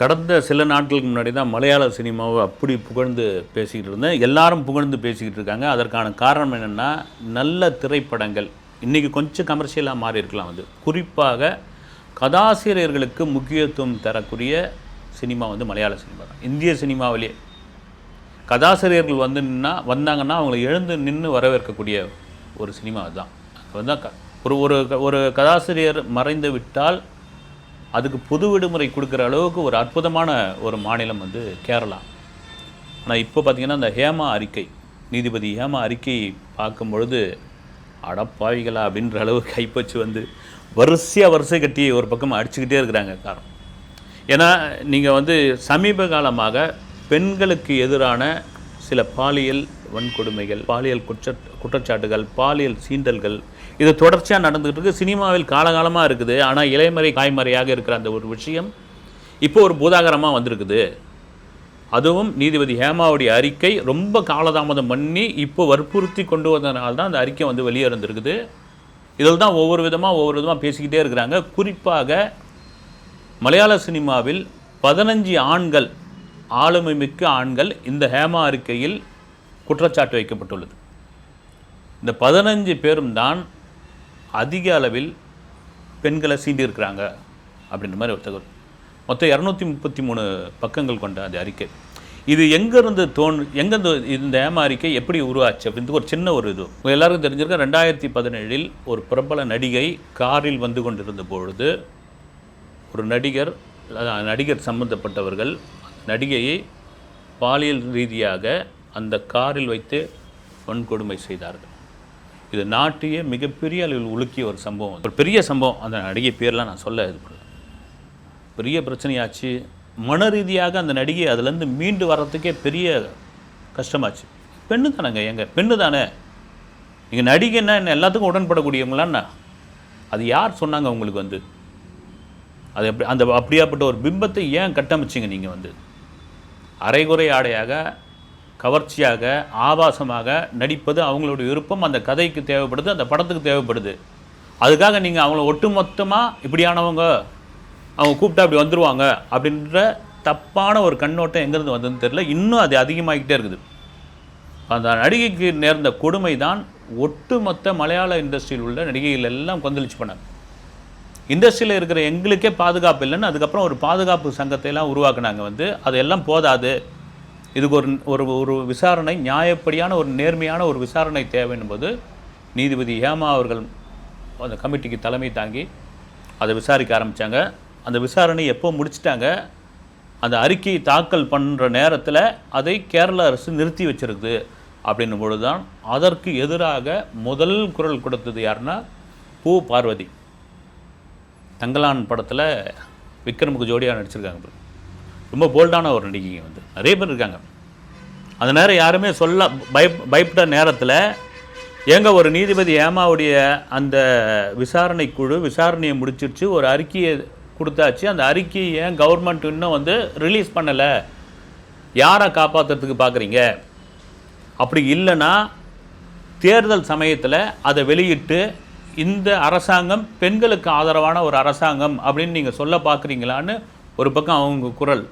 கடந்த சில நாட்களுக்கு முன்னாடி தான் மலையாள சினிமாவை அப்படி புகழ்ந்து பேசிக்கிட்டு இருந்தேன். எல்லாரும் புகழ்ந்து பேசிக்கிட்டு இருக்காங்க. அதற்கான காரணம் என்னென்னா நல்ல திரைப்படங்கள். இன்றைக்கி கொஞ்சம் கமர்ஷியலாக மாறி இருக்கலாம் வந்து குறிப்பாக கதாசிரியர்களுக்கு முக்கியத்துவம் தரக்கூடிய சினிமா வந்து மலையாள சினிமா தான். இந்திய சினிமாவிலே கதாசிரியர்கள் வந்து நின்னா வந்தாங்கன்னா அவங்களை எழுந்து நின்று வரவேற்கக்கூடிய ஒரு சினிமா அதுதான். அது வந்து க- ஒரு ஒரு ஒரு கதாசிரியர் மறைந்து விட்டால் அதுக்கு பொது விடுமுறை கொடுக்குற அளவுக்கு ஒரு அற்புதமான ஒரு மாநிலம் வந்து கேரளா. ஆனால் இப்போ பார்த்தீங்கன்னா அந்த ஹேமா அறிக்கை நீதிபதி ஹேமா அறிக்கை பார்க்கும் பொழுது அடப்பாவிகளா அப்படின்ற அளவுக்கு கைப்பற்றி வந்து வரிசையாக வரிசை கட்டி ஒரு பக்கம் அடிச்சுக்கிட்டே இருக்கிறாங்க காரணம். ஏன்னா நீங்கள் வந்து சமீப காலமாக பெண்களுக்கு எதிரான சில பாலியல் வன்கொடுமைகள் பாலியல் குற்ற குற்றச்சாட்டுகள் பாலியல் சீண்டல்கள். இது தொடர்ச்சியாக நடந்துகிட்டு இருக்குது சினிமாவில் காலகாலமாக இருக்குது. ஆனால் இலைமறை காய்மறையாக இருக்கிற அந்த ஒரு விஷயம் இப்போ ஒரு பூதாகரமாக வந்திருக்குது. அதுவும் நீதிபதி ஹேமாவுடைய அறிக்கை ரொம்ப காலதாமதம் பண்ணி இப்போ வற்புறுத்தி கொண்டு வந்ததுனால தான் அந்த அறிக்கை வந்து வெளியே இருந்திருக்குது இதில் தான் ஒவ்வொரு விதமாக ஒவ்வொரு விதமாக பேசிக்கிட்டே இருக்கிறாங்க. குறிப்பாக மலையாள சினிமாவில் பதினஞ்சு ஆண்கள் ஆளுமை மிக்க ஆண்கள் இந்த ஹேமா அறிக்கையில் குற்றச்சாட்டு வைக்கப்பட்டுள்ளது. இந்த பதினஞ்சு பேரும் தான் அதிக அளவில் பெண்களை சீண்டியிருக்கிறாங்க அப்படின்ற மாதிரி ஒரு தகவல். மொத்தம் இரநூத்தி முப்பத்தி மூணு பக்கங்கள் கொண்ட அந்த அறிக்கை. இது எங்கேருந்து தோணு எங்கேருந்து இந்த ஏமாறிக்கை எப்படி உருவாச்சு அப்படின்றது ஒரு சின்ன ஒரு இது. எல்லாருக்கும் தெரிஞ்சிருக்க ரெண்டாயிரத்தி பதினேழில் ஒரு பிரபல நடிகை காரில் வந்து கொண்டிருந்த பொழுது ஒரு நடிகர் நடிகர் சம்பந்தப்பட்டவர்கள் நடிகையை பாலியல் ரீதியாக அந்த காரில் வைத்து வன்கொடுமை செய்தார்கள். இது நாட்டையே மிகப்பெரிய அளவில் உலுக்கிய ஒரு சம்பவம். ஒரு பெரிய சம்பவம். அந்த நடிகை பேர்லாம் நான் சொல்ல இது பண்ணல. பெரிய பிரச்சனையாச்சு. மன ரீதியாக அந்த நடிகை அதுலேருந்து மீண்டு வர்றதுக்கே பெரிய கஷ்டமாச்சு. பெண்ணு தானேங்க எங்க? பெண்ணு தானே. நீங்கள் நடிகைன்னா என்ன எல்லாத்துக்கும் உடன்படக்கூடியவங்களான்னா அது யார் சொன்னாங்க உங்களுக்கு வந்து? அது எப்படி அந்த அப்படியாப்பட்ட ஒரு பிம்பத்தை ஏன் கட்டமைச்சிங்க நீங்கள் வந்து? அரைகுறை ஆடையாக கவர்ச்சியாக ஆபாசமாக நடிப்பது அவங்களுடைய விருப்பம் அந்த கதைக்கு தேவைப்படுது அந்த படத்துக்கு தேவைப்படுது. அதுக்காக நீங்கள் அவங்கள ஒட்டுமொத்தமாக இப்படியானவங்க அவங்க கூப்பிட்டா அப்படி வந்துடுவாங்க அப்படின்ற தப்பான ஒரு கண்ணோட்டம் எங்கேருந்து வந்ததுன்னு தெரியல. இன்னும் அது அதிகமாகிக்கிட்டே இருக்குது. அந்த நடிகைக்கு நேர்ந்த கொடுமை தான் ஒட்டுமொத்த மலையாள இண்டஸ்ட்ரியில் உள்ள நடிகைகள் எல்லாம் கொந்தளிச்சு பண்ணாங்க இண்டஸ்ட்ரியில் இருக்கிற எங்களுக்கே பாதுகாப்பு இல்லைன்னு அதுக்கப்புறம் ஒரு பாதுகாப்பு சங்கத்தை எல்லாம் உருவாக்குனாங்க வந்து அதெல்லாம் போதாது. இதுக்கு ஒரு ஒரு ஒரு விசாரணை நியாயப்படியான ஒரு நேர்மையான ஒரு விசாரணை தேவை என்பது நீதிபதி ஹேமா அவர்கள் அந்த கமிட்டிக்கு தலைமை தாங்கி அதை விசாரிக்க ஆரம்பித்தாங்க அந்த விசாரணை எப்போ முடிச்சிட்டாங்க அந்த அறிக்கையை தாக்கல் பண்ணுற நேரத்தில் அதை கேரள அரசு நிறுத்தி வச்சிருக்குது அப்படின்னும் பொழுது தான் அதற்கு எதிராக முதல் குரல் கொடுத்தது யாருன்னா பூ. பார்வதி. தங்கலான் படத்தில் விக்ரமுக்கு ஜோடியாக நடிச்சிருக்காங்க ரொம்ப போல்டான ஒரு நடிகைங்க வந்து. நிறைய பேர் இருக்காங்க. அந்த நேரம் யாருமே சொல்ல பய பயப்பட்ட நேரத்தில் ஏங்க ஒரு நீதிபதி ஏமாவுடைய அந்த விசாரணை குழு விசாரணையை முடிச்சிருச்சு ஒரு அறிக்கையை கொடுத்தாச்சு. அந்த அறிக்கையை ஏன் கவர்மெண்ட் இன்னும் வந்து ரிலீஸ் பண்ணலை? யாரை காப்பாற்றுறதுக்கு பார்க்குறீங்க அப்படி இல்லைன்னா தேர்தல் சமயத்தில் அதை வெளியிட்டு இந்த அரசாங்கம் பெண்களுக்கு ஆதரவான ஒரு அரசாங்கம் அப்படின்னு நீங்கள் சொல்ல பார்க்குறீங்களான்னு ஒரு பக்கம் அவங்க குரல்.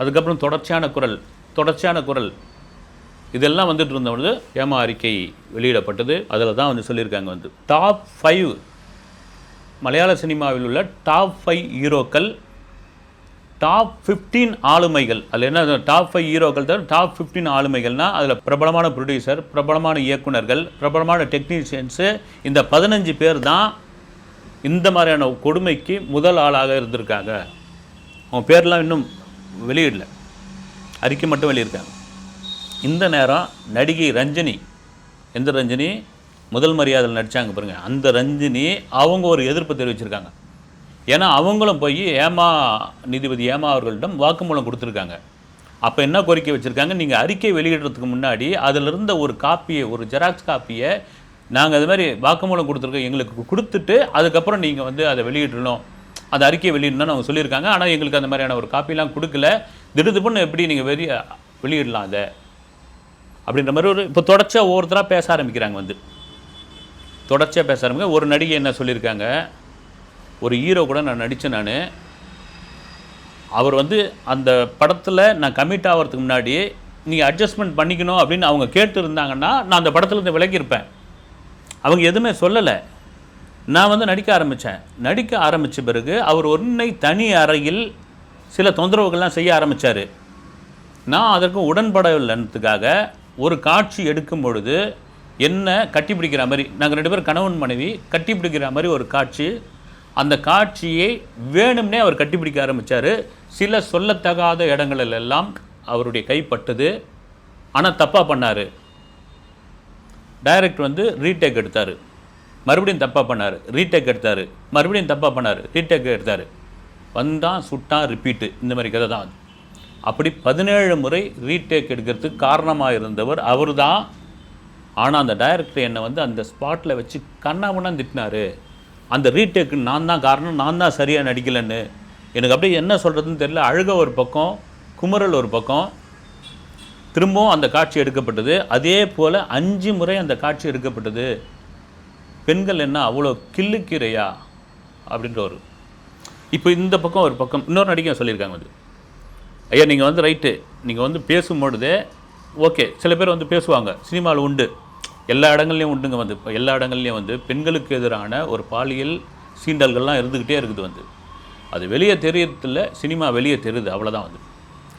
அதுக்கப்புறம் தொடர்ச்சியான குரல் தொடர்ச்சியான குரல். இதெல்லாம் வந்துட்டு இருந்த ஏமா அறிக்கை வெளியிடப்பட்டது. அதில் தான் வந்து சொல்லியிருக்காங்க வந்து. டாப் ஃபைவ் மலையாள சினிமாவில் உள்ள டாப் ஃபைவ் ஹீரோக்கள் டாப் 15 ஆளுமைகள். அதில் என்ன டாப் ஃபைவ் ஹீரோக்கள் தான் டாப் ஃபிஃப்டீன் ஆளுமைகள்னால் அதில் பிரபலமான ப்ரொடியூசர் பிரபலமான இயக்குனர்கள் பிரபலமான டெக்னீஷியன்ஸு இந்த பதினஞ்சு பேர் தான் இந்த மாதிரியான கொடுமைக்கு முதல் ஆளாக இருந்திருக்காங்க. அவன் பேர்லாம் இன்னும் வெளியிடல. அறிக்கை மட்டும் வெளியிருக்காங்க இந்த நேரம் நடிகை ரஞ்சினி எந்த ரஞ்சினி? முதல் மரியாதையில் நடித்தாங்க பாருங்கள் அந்த ரஞ்சினி அவங்க ஒரு எதிர்ப்பு தெரிவிச்சிருக்காங்க. ஏன்னா அவங்களும் போய் ஏமா நீதிபதி ஏமா அவர்களிடம் வாக்குமூலம் கொடுத்துருக்காங்க. அப்போ என்ன கோரிக்கை வச்சுருக்காங்க? நீங்கள் அறிக்கை வெளியிடுறதுக்கு முன்னாடி அதில் இருந்த ஒரு காப்பியை ஒரு ஜெராக்ஸ் காப்பியை நாங்கள் அது மாதிரி வாக்குமூலம் கொடுத்துருக்கோம் எங்களுக்கு கொடுத்துட்டு அதுக்கப்புறம் நீங்கள் வந்து அதை வெளியிடணும். அந்த அறிக்கையை வெளியிடணும்னு அவங்க சொல்லியிருக்காங்க. ஆனால் எங்களுக்கு அந்த மாதிரியான ஒரு காப்பிலாம் கொடுக்கல. திடுதுப்புன்னு எப்படி நீங்கள் வெளிய வெளியிடலாம் அதை? அப்படின்ற மாதிரி ஒரு இப்போ தொடர்ச்சியாக ஒவ்வொருத்தராக பேச ஆரம்பிக்கிறாங்க வந்து. தொடர்ச்சியாக பேச ஆரம்பிக்க ஒரு நடிகை என்ன சொல்லியிருக்காங்க? ஒரு ஹீரோ கூட நான் நடித்தேன் நான். அவர் வந்து அந்த படத்தில் நான் கமிட் ஆகிறதுக்கு முன்னாடி நீங்கள் அட்ஜஸ்ட்மெண்ட் பண்ணிக்கணும் அப்படின்னு அவங்க கேட்டு இருந்தாங்கன்னா நான் அந்த படத்துலேருந்து விலகியிருப்பேன். அவங்க எதுவுமே சொல்லலை. நான் வந்து நடிக்க ஆரம்பித்தேன் நடிக்க ஆரம்பித்த பிறகு அவர் ஒன்றை தனி அறையில் சில தொந்தரவுகள்லாம் செய்ய ஆரம்பித்தார் நான் அதற்கு உடன்படவில்லைன்றதுக்காக ஒரு காட்சி எடுக்கும் பொழுது என்ன கட்டிப்பிடிக்கிற மாதிரி நாங்கள் ரெண்டு பேரும் கணவன் மனைவி கட்டிப்பிடிக்கிற மாதிரி ஒரு காட்சி அந்த காட்சியை வேணும்னே அவர் கட்டிப்பிடிக்க ஆரம்பித்தார் சில சொல்லத்தகாத இடங்களில் எல்லாம் அவருடைய கைப்பட்டது ஆனால் தப்பாக பண்ணார். டைரக்ட் வந்து ரீடேக் எடுத்தார். மறுபடியும் தப்பாக பண்ணார். ரீடேக் எடுத்தார். மறுபடியும் தப்பாக பண்ணார். ரீடேக் எடுத்தார். வந்தான் சுட்டான் ரிப்பீட்டு இந்த மாதிரி கதை தான் அப்படி பதினேழு முறை ரீடேக் எடுக்கிறதுக்கு காரணமாக இருந்தவர் அவர் தான் ஆனால் அந்த டைரக்டர் என்னை வந்து அந்த ஸ்பாட்டில் வச்சு கண்ணாமண்ணா திட்டினார். அந்த ரீடேக்கு நான் தான் காரணம் நான் தான் சரியாக நடிக்கலைன்னு. எனக்கு அப்படியே என்ன சொல்கிறதுன்னு தெரியல. அழுக ஒரு பக்கம் குமரல் ஒரு பக்கம். திரும்பவும் அந்த காட்சி எடுக்கப்பட்டது. அதே போல் அஞ்சு முறை அந்த காட்சி எடுக்கப்பட்டது. பெண்கள் என்ன அவ்வளோ கிள்ளுக்கீரையா அப்படின்ற ஒரு இப்போ இந்த பக்கம் ஒரு பக்கம் இன்னொரு நடிகை சொல்லியிருக்காங்க வந்து. ஐயா நீங்கள் வந்து ரைட்டு. நீங்கள் வந்து பேசும்பொழுதே ஓகே சில பேர் வந்து பேசுவாங்க. சினிமாவில் உண்டு. எல்லா இடங்கள்லையும் உண்டுங்க வந்து. இப்போ எல்லா இடங்கள்லையும் வந்து பெண்களுக்கு எதிரான ஒரு பாலியல் சீண்டல்கள்லாம் இருந்துக்கிட்டே இருக்குது வந்து. அது வெளியே தெரியறதில்ல சினிமா வெளியே தெரியுது அவ்வளோதான் வந்து.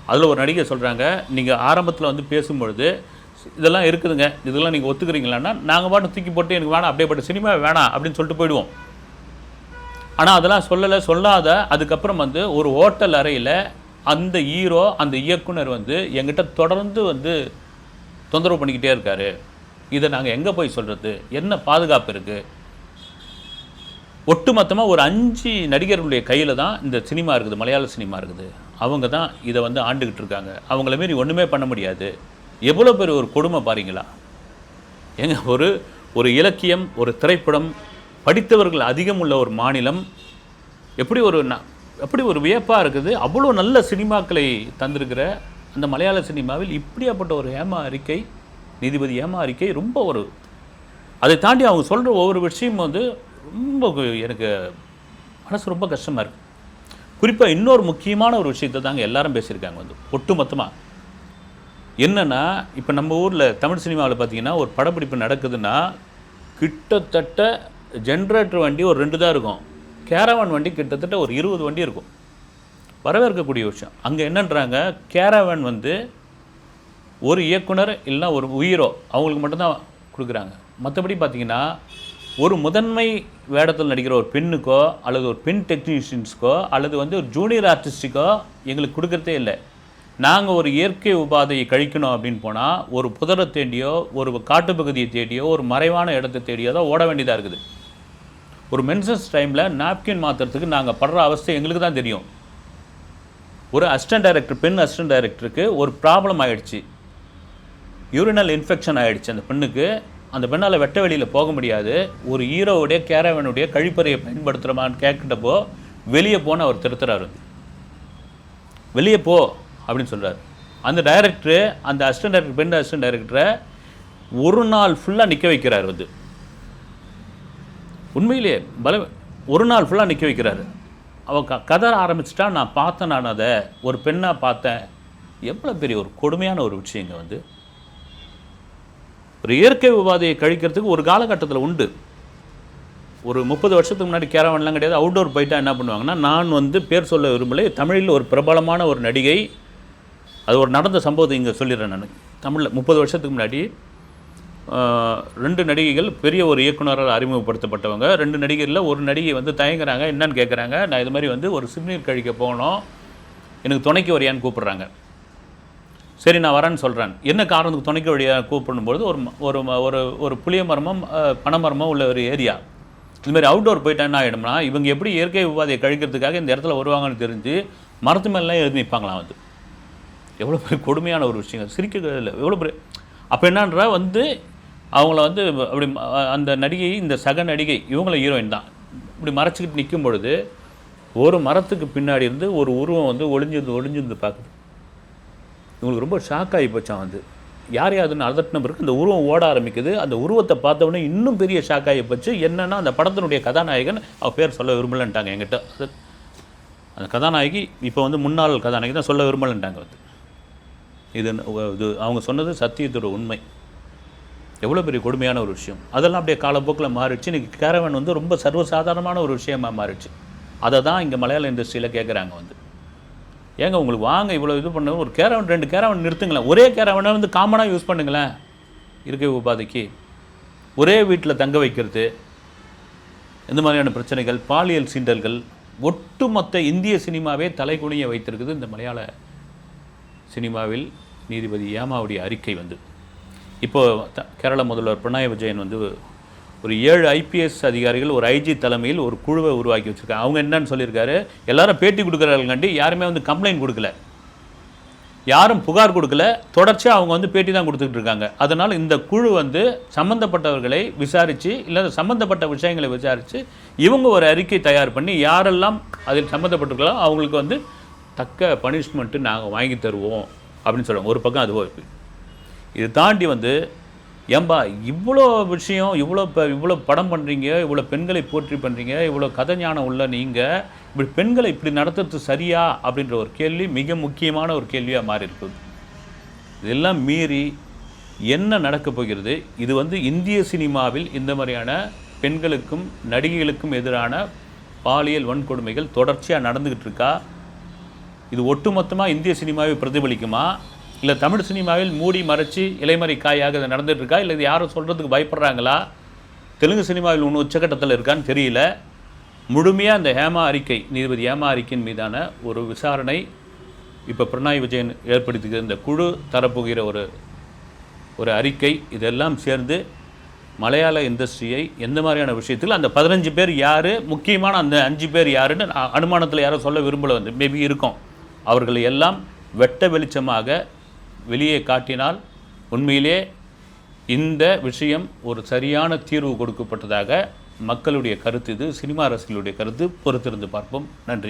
அதில் ஒரு நடிகை சொல்கிறாங்க நீங்கள் ஆரம்பத்தில் வந்து பேசும்பொழுது இதெல்லாம் இருக்குதுங்க. இதெல்லாம் நீங்கள் ஒத்துக்கிறீங்களான்னா நாங்கள் பாட்டு தூக்கி போட்டு எனக்கு வேணாம் அப்படியேப்பட்ட சினிமா வேணாம் அப்படின்னு சொல்லிட்டு போயிடுவோம். ஆனால் அதெல்லாம் சொல்லலை சொல்லாத அதுக்கப்புறம் வந்து ஒரு ஹோட்டல் அறையில் அந்த ஹீரோ அந்த இயக்குனர் வந்து எங்கிட்ட தொடர்ந்து வந்து தொந்தரவு பண்ணிக்கிட்டே இருக்காரு. இதை நாங்கள் எங்கே போய் சொல்கிறது என்ன பாதுகாப்பு இருக்குது ஒட்டுமொத்தமாக ஒரு அஞ்சு நடிகர்களுடைய கையில் தான் இந்த சினிமா இருக்குது மலையாள சினிமா இருக்குது. அவங்க தான் இதை வந்து ஆண்டுக்கிட்டு இருக்காங்க. அவங்கள மாரி ஒன்றுமே பண்ண முடியாது. எவ்வளோ பெரிய ஒரு கொடுமை பாருங்களா? ஏங்க ஒரு ஒரு இலக்கியம் ஒரு திரைப்படம் படித்தவர்கள் அதிகம் உள்ள ஒரு மாநிலம் எப்படி ஒரு ந- எப்படி ஒரு வியப்பாக இருக்குது? அவ்வளோ நல்ல சினிமாக்களை தந்திருக்கிற அந்த மலையாள சினிமாவில் இப்படியாப்பட்ட ஒரு ஏமா அறிக்கை நீதிபதி ஏமா அறிக்கை ரொம்ப ஒரு அதை தாண்டி அவங்க சொல்கிற ஒவ்வொரு விஷயமும் வந்து ரொம்ப எனக்கு மனசு ரொம்ப கஷ்டமாக இருக்குது குறிப்பாக இன்னொரு முக்கியமான ஒரு விஷயத்தை தாங்க எல்லாரும் பேசியிருக்காங்க வந்து ஒட்டுமொத்தமாக என்னென்னா இப்போ நம்ம ஊரில் தமிழ் சினிமாவில் பார்த்தீங்கன்னா ஒரு படப்பிடிப்பு நடக்குதுன்னா கிட்டத்தட்ட ஜென்ரேட்டர் வண்டி ஒரு ரெண்டு தான் இருக்கும். கேரவான் வண்டி கிட்டத்தட்ட ஒரு இருபது வண்டி இருக்கும். வரவேற்கக்கூடிய விஷயம். அங்கே என்னன்றாங்க கேரவான் வந்து ஒரு இயக்குனர் இல்லைன்னா ஒரு உயிரோ அவங்களுக்கு மட்டும்தான் கொடுக்குறாங்க. மற்றபடி பார்த்தீங்கன்னா ஒரு முதன்மை வேடத்தில் நடிக்கிற ஒரு பெண்ணுக்கோ அல்லது ஒரு பெண் டெக்னீஷியன்ஸ்க்கோ அல்லது வந்து ஒரு ஜூனியர் ஆர்டிஸ்ட்டுக்கோ எங்களுக்கு கொடுக்கறதே இல்லை. நாங்கள் ஒரு இயற்கை உபாதையை கழிக்கணும் அப்படின்னு போனால் ஒரு புதரை தேடியோ ஒரு காட்டுப்பகுதியை தேடியோ ஒரு மறைவான இடத்தை தேடியோ தான் ஓட வேண்டியதாக இருக்குது. ஒரு மென்சஸ் டைமில் நாப்கின் மாற்றுறதுக்கு நாங்கள் படுற அவஸ்தை எங்களுக்கு தான் தெரியும். ஒரு அசிஸ்டன்ட் டைரக்டர் பெண் அசிஸ்டன்ட் டைரக்டருக்கு ஒரு ப்ராப்ளம் ஆகிடுச்சு யூரினல் இன்ஃபெக்ஷன் ஆகிடுச்சு அந்த பெண்ணுக்கு. அந்த பெண்ணால் வெட்ட வெளியில் போக முடியாது. ஒரு ஹீரோவுடைய கேரவனுடைய கழிப்பறையை பயன்படுத்துகிறோமான்னு கேட்கிட்டப்போ வெளியே போன அவர் திருத்துறாரு வெளியே போ. அப்படின்னு சொல்கிறார் அந்த டைரக்டரு அந்த அசிஸ்டன்ட் டைரக்டர் பெண் அசிஸ்டன்ட் டைரக்டரை ஒரு நாள் ஃபுல்லாக நிற்க வைக்கிறார் வந்து. உண்மையிலேயே பல ஒரு நாள் ஃபுல்லாக நிற்க வைக்கிறாரு. அவன் க கதற ஆரம்பிச்சிட்டா நான் பார்த்தேன் நான் அதை ஒரு பெண்ணாக பார்த்தேன். எவ்வளோ பெரிய ஒரு கொடுமையான ஒரு விஷயங்க வந்து. ஒரு இயற்கை உபாதையை கழிக்கிறதுக்கு ஒரு காலகட்டத்தில் உண்டு. ஒரு முப்பது வருஷத்துக்கு முன்னாடி கேரவன்லாம் கிடையாது அவுட்டோர் போயிட்டா என்ன பண்ணுவாங்கன்னா நான் வந்து பேர் சொல்ல விரும்பலை தமிழில் ஒரு பிரபலமான ஒரு நடிகை அது ஒரு நடந்த சம்பவத்தை இங்கே சொல்லிடுறேன் நான். தமிழில் முப்பது வருஷத்துக்கு முன்னாடி ரெண்டு நடிகைகள் பெரிய ஒரு இயக்குனரால் அறிமுகப்படுத்தப்பட்டவங்க. ரெண்டு நடிகரில் ஒரு நடிகை வந்து தயங்குறாங்க என்னன்னு கேட்குறாங்க நான் இது மாதிரி வந்து ஒரு சிறுநீர் கழிக்க போகணும் எனக்கு துணைக்கு வரியான்னு கூப்பிட்றாங்க. சரி நான் வரேன்னு சொல்கிறேன் என்ன காரணத்துக்கு துணைக்கு வழியாக கூப்பிடும்போது ஒரு ஒரு ஒரு ஒரு புளிய மரமும் அஹ், பனைமரமும் உள்ள ஒரு ஏரியா. இதுமாரி அவுட்டோர் போயிட்டா என்ன ஆகிடும்னா இவங்க எப்படி இயற்கை உபாதையை கழிக்கிறதுக்காக இந்த இடத்துல வருவாங்கன்னு தெரிஞ்சு மரத்து மேலாம் எழுதி நிற்பாங்களாம் வந்து. எவ்வளோ பெரிய கொடுமையான ஒரு விஷயம் சிரிக்கிறது இல்லை. எவ்வளோ பெரிய அப்போ என்னன்றா வந்து அவங்கள வந்து அப்படி அந்த நடிகை இந்த சக நடிகை இவங்கள ஹீரோயின் தான். இப்படி மறைச்சிக்கிட்டு நிற்கும் பொழுது ஒரு மரத்துக்கு பின்னாடி இருந்து ஒரு உருவம் வந்து ஒளிஞ்சிருந்து ஒளிஞ்சிருந்து பார்க்குது. இவங்களுக்கு ரொம்ப ஷாக் ஆகி போச்சான் வந்து. யார் யாருன்னு அதட்டின பிறகு அந்த உருவம் ஓட ஆரம்பிக்குது. அந்த உருவத்தை பார்த்தவொடனே இன்னும் பெரிய ஷாக் ஆகி போச்சு. என்னென்னா அந்த படத்தினுடைய கதாநாயகன் அவள் பேர் சொல்ல விரும்பலன்ட்டாங்க என்கிட்ட. அந்த கதாநாயகி இப்போ வந்து முன்னாள் கதாநாயகி தான் சொல்ல விரும்பலன்ட்டாங்க வந்து. இது இது அவங்க சொன்னது சத்தியத்தோட உண்மை. எவ்வளோ பெரிய கொடுமையான ஒரு விஷயம். அதெல்லாம் அப்படியே காலப்போக்கில் மாறிடுச்சு. இன்றைக்கி கேரவன் வந்து ரொம்ப சர்வசாதாரணமான ஒரு விஷயமாக மாறிடுச்சு. அதை தான் இங்கே மலையாள இண்டஸ்ட்ரியில் கேட்குறாங்க வந்து. ஏங்க உங்களுக்கு வாங்க இவ்வளோ இது பண்ண. ஒரு கேரவன் ரெண்டு கேரவன் நிறுத்துங்களேன். ஒரே கேரவனை வந்து காமனாக யூஸ் பண்ணுங்களேன். இருக்கை உபாதைக்கு. ஒரே வீட்டில் தங்க வைக்கிறது. இந்த மாதிரியான பிரச்சனைகள் பாலியல் சீண்டல்கள் ஒட்டுமொத்த இந்திய சினிமாவே தலைகுனிய வைத்திருக்குது இந்த மலையாள சினிமாவில் நீதிபதி ஏமாவுடைய அறிக்கை வந்து இப்போது த- கேரள முதல்வர் பினராயி விஜயன் வந்து ஒரு ஏழு ஐபிஎஸ் அதிகாரிகள் ஒரு ஐஜி தலைமையில் ஒரு குழுவை உருவாக்கி வச்சிருக்காங்க. அவங்க என்னன்னு சொல்லியிருக்காரு? எல்லாரும் பேட்டி கொடுக்குறாங்கண்டி யாருமே வந்து கம்ப்ளைண்ட் கொடுக்கல. யாரும் புகார் கொடுக்கல. தொடர்ச்சியாக அவங்க வந்து பேட்டி தான் கொடுத்துக்கிட்டு இருக்காங்க. அதனால் இந்த குழு வந்து சம்மந்தப்பட்டவர்களை விசாரித்து இல்லை சம்மந்தப்பட்ட விஷயங்களை விசாரித்து இவங்க ஒரு அறிக்கை தயார் பண்ணி யாரெல்லாம் அதில் சம்மந்தப்பட்டிருக்கலாம் அவங்களுக்கு வந்து தக்க பனிஷ்மெண்ட்டு நாங்கள் வாங்கி தருவோம் அப்படின்னு சொல்லுவாங்க. ஒரு பக்கம் அதுவோ இருக்குது இது தாண்டி வந்து ஏம்பா இவ்வளோ விஷயம் இவ்வளோ இப்போ இவ்வளோ படம் பண்ணுறீங்க இவ்வளோ பெண்களை போற்றி பண்ணுறீங்க இவ்வளோ கதை ஞானம் உள்ள நீங்கள் இப்படி பெண்களை இப்படி நடத்துறது சரியா அப்படின்ற ஒரு கேள்வி மிக முக்கியமான ஒரு கேள்வியாக மாறி இருக்குது. இதெல்லாம் மீறி என்ன நடக்கப் போகிறது? இது வந்து இந்திய சினிமாவில் இந்த மாதிரியான பெண்களுக்கும் நடிகைகளுக்கும் எதிரான பாலியல் வன்கொடுமைகள் தொடர்ச்சியாக நடந்துக்கிட்டு இருக்கா? இது ஒட்டுமொத்தமாக இந்திய சினிமாவை பிரதிபலிக்குமா? இல்லை தமிழ் சினிமாவில் மூடி மறைச்சி இலைமறை காயாக இது நடந்துட்டு இருக்கா இல்லை இது யாரும் சொல்கிறதுக்கு பயப்படுறாங்களா? தெலுங்கு சினிமாவில் ஒன்று உச்சக்கட்டத்தில் இருக்கான்னு தெரியல. முழுமையாக அந்த ஹேமா அறிக்கை நீதிபதி ஹேமா அறிக்கையின் மீதான ஒரு விசாரணை இப்போ பிரணாய் விஜயன் ஏற்படுத்திக்கிற இந்த குழு தரப்போகிற ஒரு ஒரு அறிக்கை. இதெல்லாம் சேர்ந்து மலையாள இண்டஸ்ட்ரியை எந்த மாதிரியான விஷயத்தில் அந்த பதினஞ்சு பேர் யார்? முக்கியமான அந்த அஞ்சு பேர் யாருன்னு நான் அனுமானத்தில் யாரும் சொல்ல விரும்பல வந்து மேபி இருக்கும். அவர்களை எல்லாம் வெட்ட வெளிச்சமாக வெளியே காட்டினால் உண்மையிலே இந்த விஷயம் ஒரு சரியான தீர்வு கொடுக்கப்பட்டதாக மக்களுடைய கருத்து இது சினிமா அரசியலுடைய கருத்து. பொறுத்திருந்து பார்ப்போம். நன்றி.